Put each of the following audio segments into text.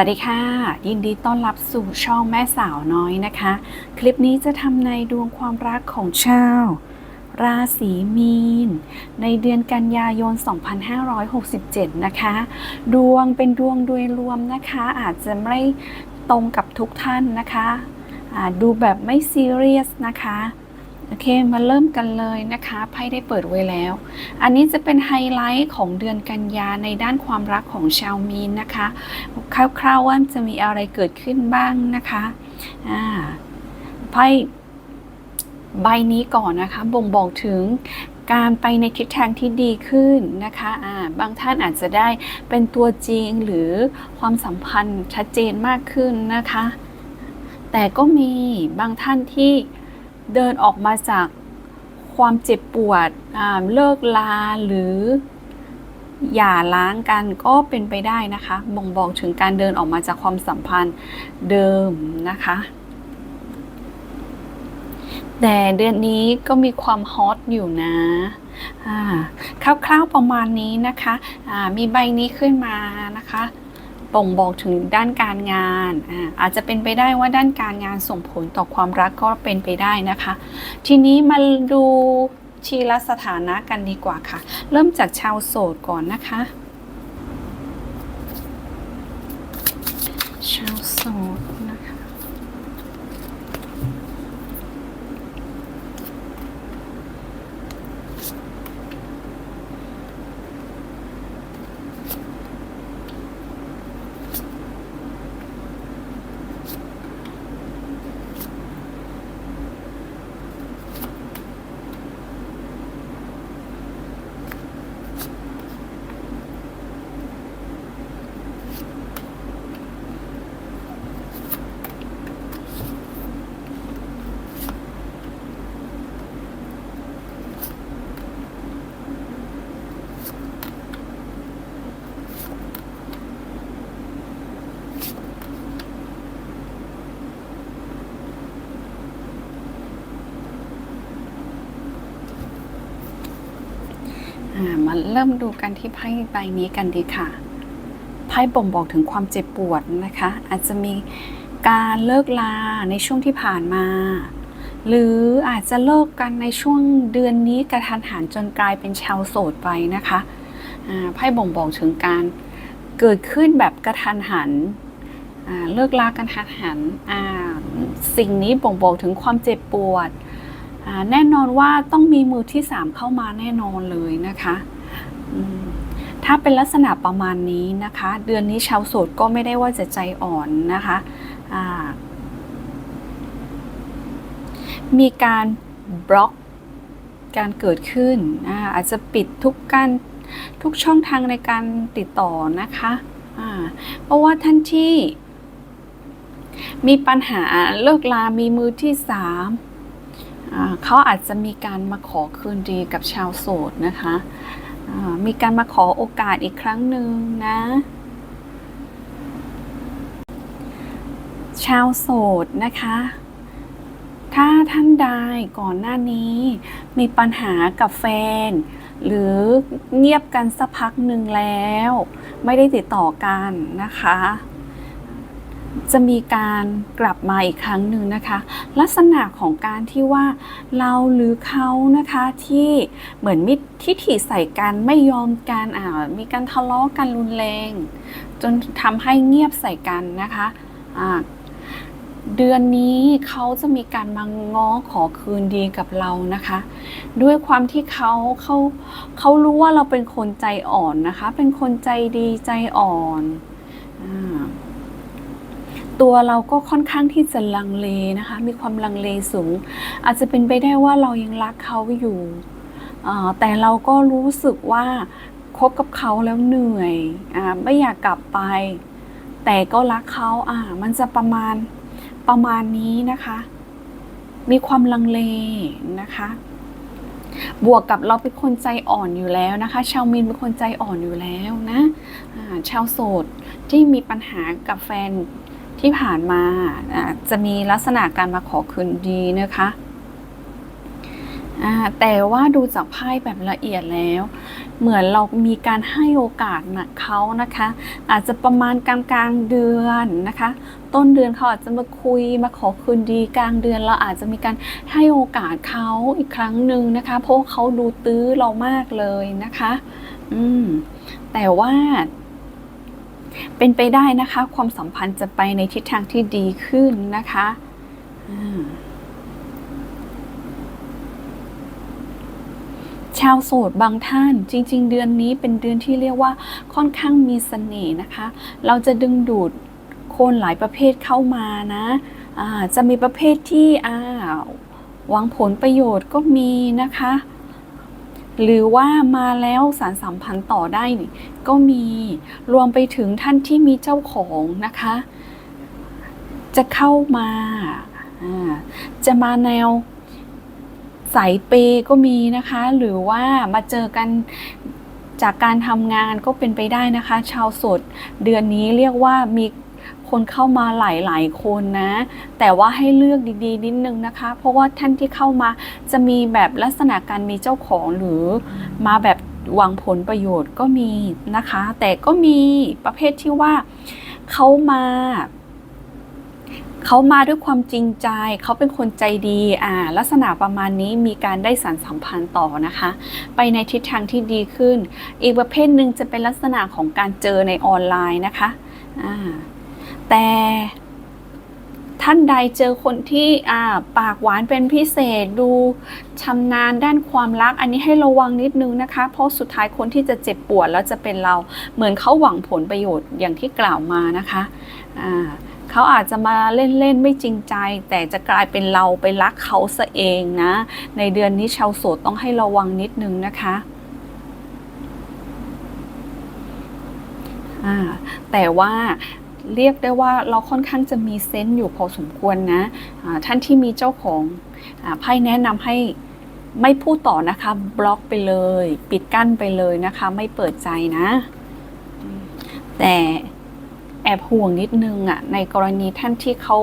วัสดีค่ะ ยินดีต้อนรับสู่ช่องแม่สาวน้อยนะคะ คลิปนี้จะทำในดวงความรักของชาว ราศีมีน ในเดือนกันยายน 2567 นะคะ ดวงเป็นดวงโดยรวมนะคะ อาจจะไม่ตรงกับทุกท่านนะคะ ดูแบบไม่ซีเรียสนะคะ โอเค มาเริ่มกันเลยนะคะไพ่ได้เปิดไว้แล้ว อันนี้จะเป็นไฮไลท์ของเดือนกันยาในด้านความรักของชาวมีนนะคะ คร่าวๆว่าจะมีอะไรเกิดขึ้นบ้างนะคะอ่าไพ่ใบนี้ก่อนนะคะ บ่งบอกถึงการไปในทิศทางที่ดีขึ้นนะคะอ่าบางท่านอาจจะได้เป็นตัวจริงหรือความสัมพันธ์ชัดเจนมากขึ้นนะคะ แต่ก็มีบางท่านที่ เดินออกมาจากความเจ็บปวดเลิกลาหรืออย่าล้างกันก็เป็นไปได้นะคะ บ่งบอกถึงการเดินออกมาจากความสัมพันธ์เดิมนะคะ แต่เดือนนี้ก็มีความฮอตอยู่นะคร่าวๆประมาณนี้นะคะมีใบนี้ขึ้นมานะคะ บ่งบอกถึงด้านการงานอาอาจจะเป็นไปได้ว่าด้านการงานส่งผลต่อความรักก็เป็นไปได้นะคะ ทีนี้มาดูชีละสถานะกันดีกว่าค่ะ เริ่มจากชาวโสดก่อนนะคะ ชาวโสด มาเริ่มดูกันที่ไพ่ใบนี้กันดีค่ะ ไพ่บ่งบอกถึงความเจ็บปวดนะคะ อาจจะมีการเลิกลาในช่วงที่ผ่านมา หรืออาจจะเลิกกันในช่วงเดือนนี้กระทันหันจนกลายเป็นชาวโสดไปนะคะไพ่บ่งบอกถึงการเกิดขึ้นแบบกระทันหันเลิกลากันทันหันสิ่งนี้บ่งบอกถึงความเจ็บปวด แน่นอนว่าต้องมีมือที่ 3 เข้ามาแน่นอนเลยนะคะถ้าเป็นลักษณะประมาณนี้นะคะ เดือนนี้ชาวโสดก็ไม่ได้ว่าจะใจอ่อนนะคะมีการบล็อกการเกิดขึ้นอาจจะปิดทุกการทุกช่องทางในการติดต่อนะคะเพราะว่าท่านที่มีปัญหาเลิกลามีมือที่สาม เขาอาจจะมีการมาขอคืนดีกับชาวโสดนะคะมีการมาขอโอกาสอีกครั้งหนึ่งนะ ชาวโสดนะคะ ถ้าท่านใดก่อนหน้านี้มีปัญหากับแฟน หรือเงียบกันสักพักหนึ่งแล้ว ไม่ได้ติดต่อกันนะคะ จะมีการกลับมาอีกครั้งหนึ่งนะคะ ลักษณะของการที่ว่าเราหรือเขานะคะที่เหมือนมิตรทิฐิใส่กันไม่ยอมกันอ่ามีการทะเลาะกันรุนแรง จนทำให้เงียบใส่กันนะคะอ่าเดือนนี้เขาจะมีการมาง้อขอคืนดีกับเรานะคะ ด้วยความที่เขาเขาเขารู้ว่าเราเป็นคนใจอ่อนนะคะ เป็นคนใจดีใจอ่อนอ่า ตัวเราก็ค่อนข้างที่จะลังเลนะคะ มีความลังเลสูง อาจจะเป็นไปได้ว่าเรายังรักเขาอยู่แต่เราก็รู้สึกว่าคบกับเขาแล้วเหนื่อยอไม่อยากกลับไป แต่ก็รักเขาอ่ามันจะประมาณประมาณนี้นะคะ มีความลังเลนะคะ บวกกับเราเป็นคนใจอ่อนอยู่แล้วนะคะ ชาวมินเป็นคนใจอ่อนอยู่แล้วนะชาวโสดที่มีปัญหากับแฟน ที่ผ่านมาจะมีลักษณะการมาขอคืนดีนะคะแต่ว่าดูจากไพ่แบบละเอียดแล้ว เหมือนเรามีการให้โอกาสนะเขานะคะ อาจจะประมาณกลางกลางเดือนนะคะ ต้นเดือนเขาอาจจะมาคุยมาขอคืนดีกลางเดือนเราอาจจะมีการให้โอกาสเขาอีกครั้งหนึ่งนะคะ เพราะเขาดูตื้อเรามากเลยนะคะ อืมแต่ว่า เป็นไปได้นะคะ ความสัมพันธ์จะไปในทิศทางที่ดีขึ้นนะคะชาวโสดบางท่านจริง ๆ เดือนนี้เป็นเดือนที่เรียกว่าค่อนข้างมีเสน่ห์นะคะ เราจะดึงดูดคนหลายประเภทเข้ามานะจะมีประเภทที่อ่าหวังผลประโยชน์ก็มีนะคะ หรือว่ามาแล้วสารสัมพันธ์ต่อได้นี่ก็มีรวมไปถึงท่านที่มีเจ้าของนะคะ จะเข้ามาจะมาแนวสายเปก็มีนะคะ หรือว่ามาเจอกันจากการทำงานก็เป็นไปได้นะคะ ชาวสดเดือนนี้เรียกว่ามี คนเข้ามาหลายๆ คนนะ แต่ว่าให้เลือกดีๆ นิดนึงนะคะ เพราะว่าท่านที่เข้ามาจะมีแบบลักษณะการมีเจ้าของหรือมาแบบหวังผลประโยชน์ก็มีนะคะ แต่ก็มีประเภทที่ว่าเขามาเขามาด้วยความจริงใจ เขาเป็นคนใจดี อ่า ลักษณะประมาณนี้มีการได้สารสัมพันธ์ต่อนะคะ ไปในทิศทางที่ดีขึ้น อีกประเภทหนึ่งจะเป็นลักษณะของการเจอในออนไลน์นะคะ อ่า แต่ท่านใดเจอคนที่อ่าปากหวานเป็นพิเศษดูชำนาญด้านความรัก อันนี้ให้ระวังนิดนึงนะคะ เพราะสุดท้ายคนที่จะเจ็บปวดแล้วจะเป็นเราเหมือนเขาหวังผลประโยชน์อย่างที่กล่าวมานะคะอ่าเขาอาจจะมาเล่นๆไม่จริงใจ แต่จะกลายเป็นเราไปรักเขาซะเองนะ ในเดือนนี้ชาวโสดต้องให้ระวังนิดนึงนะคะแต่ว่า เรียกได้ว่าเราค่อนข้างจะมีเซนต์อยู่พอสมควรนะอ่าท่านที่มีเจ้าของอไพ่แนะนำให้ไม่พูดต่อนะคะบล็อกไปเลย ปิดกั้นไปเลยนะคะ ไม่เปิดใจนะ แต่แอบห่วงนิดนึงอะ่ะในกรณีท่านที่เขา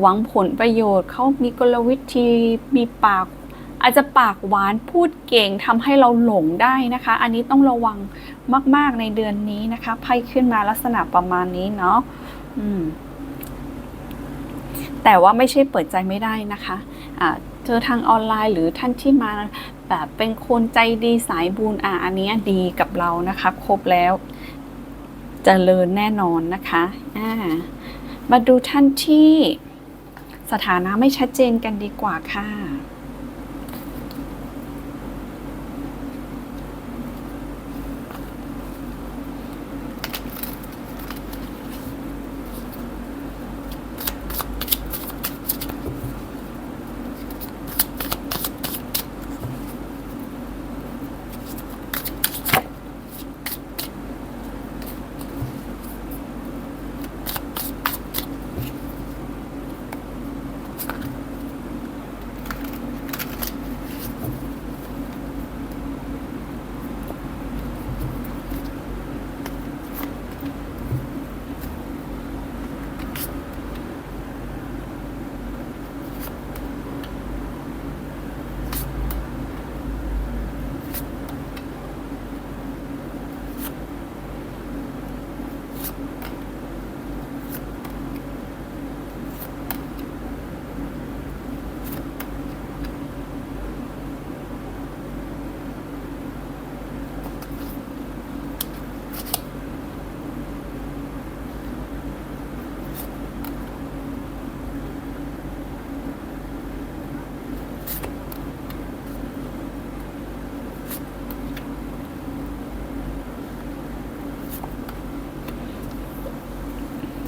หวังผลประโยชน์เขามีกลวิธีมีปาก อาจจะปากหวานพูดเก่งทำให้เราหลงได้นะคะ อันนี้ต้องระวังมาก ๆ ในเดือนนี้นะคะไพ่ขึ้นมาลักษณะประมาณนี้เนาะอืมแต่ว่าไม่ใช่เปิดใจไม่ได้นะคะะเจอทางออนไลน์หรือท่านที่มาแบบเป็นคนใจดีสายบุญอะอันนี้ดีกับเรานะคะ ครบแล้วจเจริญแน่นอนนะคะอ่ามาดูท่านที่สถานะไม่ชัดเจนกันดีกว่าค่ะ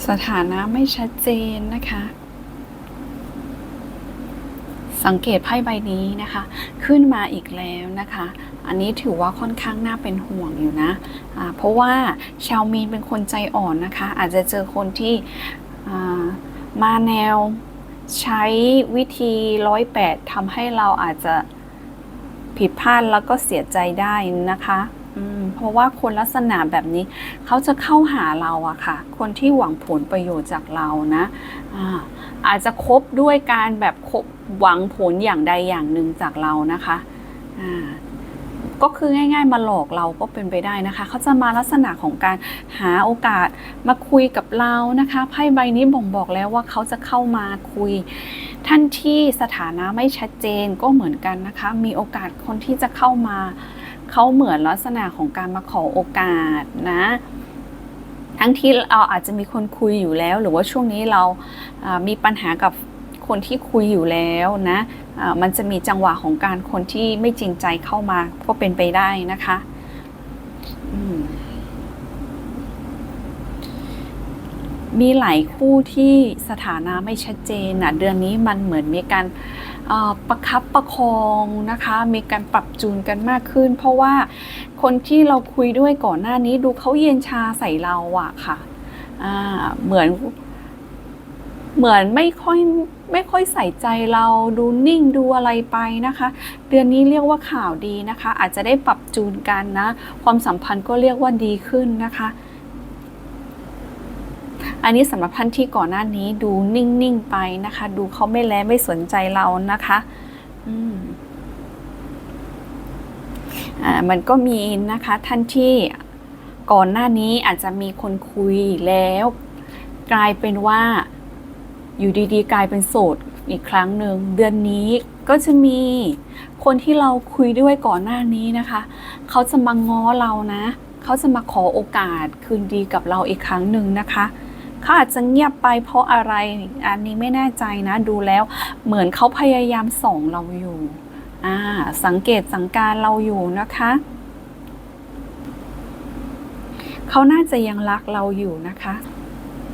สถานะไม่ชัดเจนนะคะ สังเกตไพ่ใบนี้นะคะ ขึ้นมาอีกแล้วนะคะ อันนี้ถือว่าค่อนข้างน่าเป็นห่วงอยู่นะะเพราะว่าชาวมีนเป็นคนใจอ่อนนะคะ อาจจะเจอคนที่มาแนวใช้วิธีร้อยแปดทำให้เราอาจจะผิดพลาดแล้วก็เสียใจได้นะคะ อืมเพราะว่าคนลักษณะแบบนี้ เขาจะเข้าหาเราอะค่ะ คนที่หวังผลประโยชน์จากเรานะอาอาจจะคบด้วยการแบบคบหวังผลอย่างใดอย่างหนึ่งจากเรานะคะอ่าก็คือง่าย ๆ มาหลอกเราก็เป็นไปได้นะคะ เขาจะมาลักษณะของการหาโอกาสมาคุยกับเรานะคะไพ่ใบนี้บ่งบอกแล้วว่าเขาจะเข้ามาคุย ท่านที่สถานะไม่ชัดเจนก็เหมือนกันนะคะ มีโอกาสคนที่จะเข้ามา เขาเหมือนลักษณะของการมาขอโอกาสนะ ทั้งที่เราอาจจะมีคนคุยอยู่แล้ว หรือว่าช่วงนี้เรามีปัญหากับคนที่คุยอยู่แล้วนะอ่ามันจะมีจังหวะของการคนที่ไม่จริงใจเข้ามาก็เป็นไปได้นะคะมมีหลายคู่ที่สถานะไม่ชัดเจนนะเดือนนี้มันเหมือนมีการ ประคับประคองนะคะ มีการปรับจูนกันมากขึ้น เพราะว่าคนที่เราคุยด้วยก่อนหน้านี้ดูเขาเย็นชาใส่เราอะค่ะเหมือนเหมือนไม่ค่อยไม่ค่อยใส่ใจเราดูนิ่งดูอะไรไปนะคะ เดือนนี้เรียกว่าข่าวดีนะคะ อาจจะได้ปรับจูนกันนะ ความสัมพันธ์ก็เรียกว่าดีขึ้นนะคะ อันนี้สำหรับท่านที่ก่อนหน้านี้ดูนิ่งๆไปนะคะ ดูเขาไม่แลไม่สนใจเรานะคะอืมอ่ามันก็มีนะคะท่านที่ก่อนหน้านี้อาจจะมีคนคุยแล้ว กลายเป็นว่าอยู่ดีๆ กลายเป็นโสดอีกครั้งหนึ่งเดือนนี้ก็จะมีคนที่เราคุยด้วยก่อนหน้านี้นะคะ เขาจะมาง้อเรานะ เขาจะมาขอโอกาสคืนดีกับเราอีกครั้งหนึ่งนะคะ เขาอาจจะเงียบไปเพราะอะไร อันนี้ไม่แน่ใจนะ ดูแล้วเหมือนเขาพยายามส่องเราอยู่สังเกตสังการเราอยู่นะคะ เขาน่าจะยังรักเราอยู่นะคะ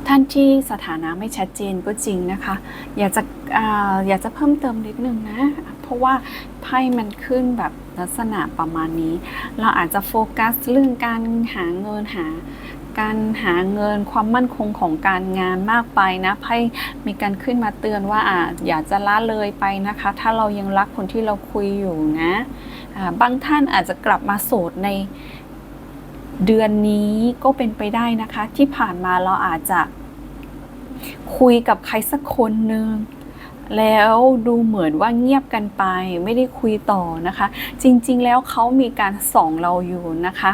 ท่านที่สถานะไม่ชัดเจนก็จริงนะคะ อยากจะอาอยากจะเพิ่มเติมนิดนึงนะ เพราะว่าไพ่มันขึ้นแบบลักษณะประมาณนี้ เราอาจจะโฟกัสเรื่องการหาเงินหา การหาเงินความมั่นคงของการงานมากไปนะไพ่มีการขึ้นมาเตือนว่าอ่าอย่าจะละเลยไปนะคะ ถ้าเรายังรักคนที่เราคุยอยู่นะบางท่านอาจจะกลับมาโสดในเดือนนี้ก็เป็นไปได้นะคะ ที่ผ่านมาเราอาจจะคุยกับใครสักคนหนึ่ง แล้วดูเหมือนว่าเงียบกันไปไม่ได้คุยต่อนะคะ จริงๆแล้วเขามีการส่องเราอยู่นะคะ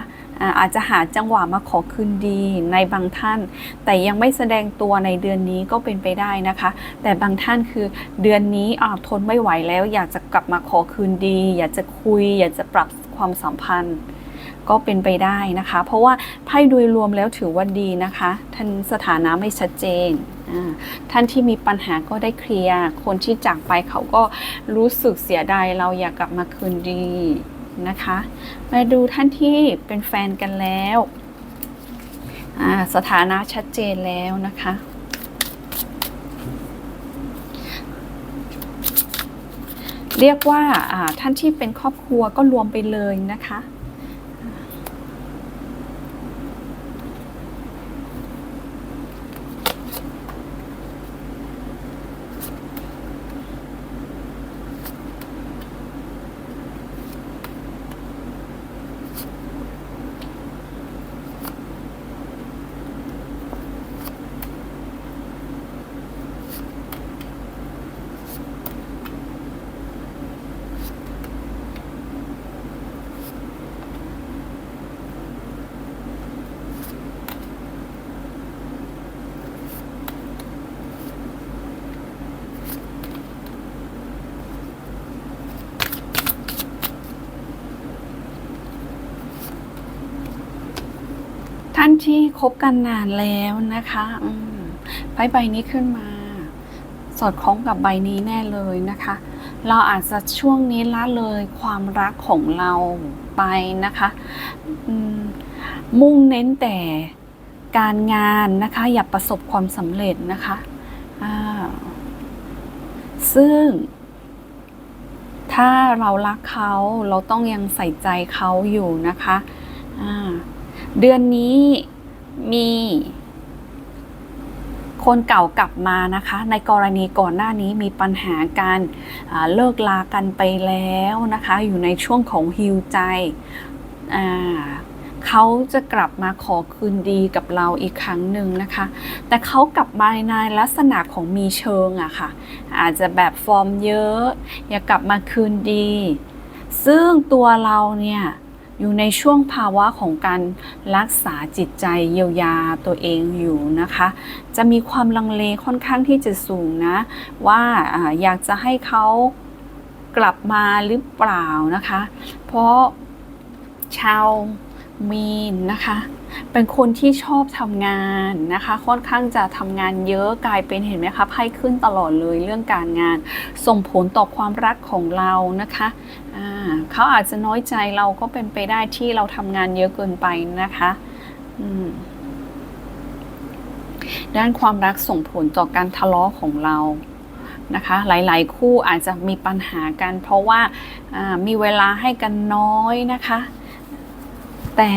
อาจจะหาจังหวะมาขอคืนดีในบางท่าน แต่ยังไม่แสดงตัวในเดือนนี้ก็เป็นไปได้นะคะ แต่บางท่านคือเดือนนี้อาทนไม่ไหวแล้ว อยากจะกลับมาขอคืนดี อยากจะคุย อยากจะปรับความสัมพันธ์ ก็เป็นไปได้นะคะ เพราะว่าไพ่โดยรวมแล้วถือว่าดีนะคะท่านสถานะไม่ชัดเจน ท่านที่มีปัญหาก็ได้เคลียร์คนที่จากไปเขาก็รู้สึกเสียดายเราอยากกลับมาคืนดีนะคะ มาดูท่านที่เป็นแฟนกันแล้วสถานะชัดเจนแล้วนะคะเรียกว่าท่านที่เป็นครอบครัวก็รวมไปเลยนะคะ ท่านที่คบกันนานแล้วนะคะอืมไพ่ใบนี้ขึ้นมา สอดคล้องกับใบนี้แน่เลยนะคะ เราอาจจะช่วงนี้ละเลยความรักของเราไปนะคะอืมมุ่งเน้นแต่การงานนะคะ อย่าประสบความสำเร็จนะคะอ่าซึ่ง ถ้าเรารักเขาเราต้องยังใส่ใจเขาอยู่นะคะ อ่า เดือนนี้มีคนเก่ากลับมานะคะ ในกรณีก่อนหน้านี้มีปัญหาการเลิกลากันไปแล้วนะคะ อยู่ในช่วงของฮิวใจเขาจะกลับมาขอคืนดีกับเราอีกครั้งหนึ่งนะคะ แต่เขากลับมาในลักษณะของมีเชิงอะค่ะ อาจจะแบบฟอร์มเยอะ อยากกลับมาคืนดี ซึ่งตัวเราเนี่ย อยู่ในช่วงภาวะของการรักษาจิตใจเยียวยาตัวเองอยู่นะคะ จะมีความลังเลค่อนข้างที่จะสูงนะ ว่าอยากจะให้เขากลับมาหรือเปล่านะคะ เพราะชาวมีนนะคะเป็นคนที่ชอบทำงานนะคะ ค่อนข้างจะทำงานเยอะกลายเป็นเห็นไหมคะไพ่ขึ้นตลอดเลยเรื่องการงาน ส่งผลต่อความรักของเรานะคะอ่า เขาอาจจะน้อยใจเราก็เป็นไปได้ที่เราทำงานเยอะเกินไปนะคะด้านความรักส่งผลต่อการทะเลาะของเรานะคะ หลายๆ คู่อาจจะมีปัญหากัน เพราะว่ามีเวลาให้กันน้อยนะคะ แต่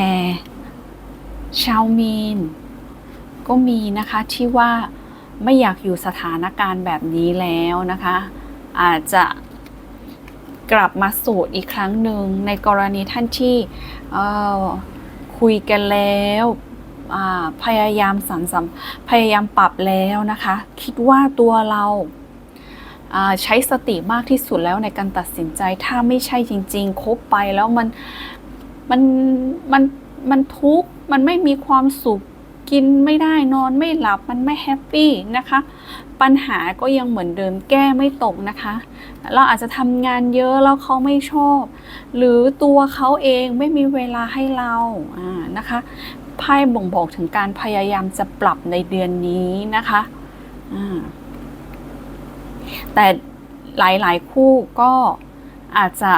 ชาวมีน ก็มีนะคะที่ว่าไม่อยากอยู่สถานการณ์แบบนี้แล้วนะคะ อาจจะ กลับมาโสูตรอีกครั้งหนึ่งในกรณีท่านที่คุยกันแล้วพยายามสันสัมพยายามปรับแล้วนะคะ คิดว่าตัวเราาใช้สติมากที่สุดแล้วในการตัดสินใจถ้าไม่ใช่จริง ๆ คบไปแล้วมันมันมันมันทุกข์มันไม่มีความสุขกินไม่ได้นอนไม่หลับมันไม่แฮปปี้นะคะ ปัญหาก็ยังเหมือนเดิมแก้ไม่ตกนะคะ เราอาจจะทำงานเยอะแล้วเขาไม่ชอบ หรือตัวเขาเองไม่มีเวลาให้เราอ่านะคะไพ่บ่งบอกถึงการพยายามจะปรับในเดือนนี้นะคะอ่าแต่หลายๆ คู่ก็อาจจะ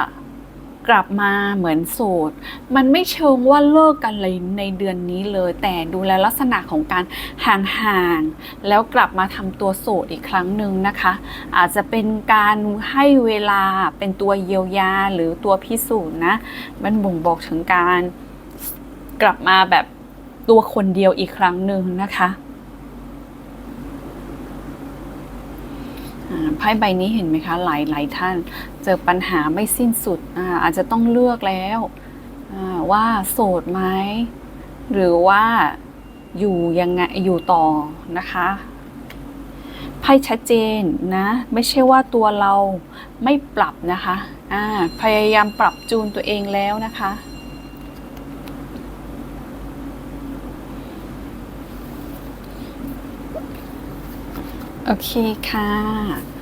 กลับมาเหมือนโสด มันไม่เชิงว่าเลิกกันเลยในเดือนนี้เลย แต่ดูแลลักษณะของการห่างๆ แล้วกลับมาทำตัวโสดอีกครั้งหนึ่งนะคะ อาจจะเป็นการให้เวลาเป็นตัวเยียวยาหรือตัวพิสูจน์นะ มันบ่งบอกถึงการกลับมาแบบตัวคนเดียวอีกครั้งหนึ่งนะคะอ่า ไพ่ใบนี้เห็นไหมคะหลายหลายท่าน เจอปัญหาไม่สิ้นสุดอาอาจจะต้องเลือกแล้วว่าโสดไหมหรือว่าอยู่ยังไงอยู่ต่อนะคะไพ่ชัดเจนนะไม่ใช่ว่าตัวเราไม่ปรับนะคะอ่าพยายามปรับจูนตัวเองแล้วนะคะโอเคค่ะ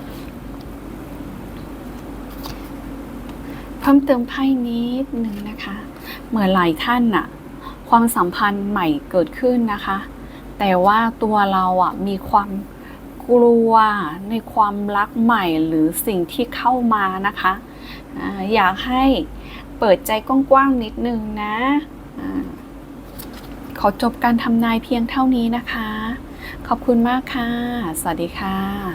เพิ่มเติมไพ่นิดหนึ่งนะคะ เหมือนหลายท่านน่ะความสัมพันธ์ใหม่เกิดขึ้นนะคะ แต่ว่าตัวเราอะมีความกลัวในความรักใหม่หรือสิ่งที่เข้ามานะคะอยากให้เปิดใจกว้างๆนิดนึงนะขอจบการทำนายเพียงเท่านี้นะคะ ขอบคุณมากค่ะ สวัสดีค่ะ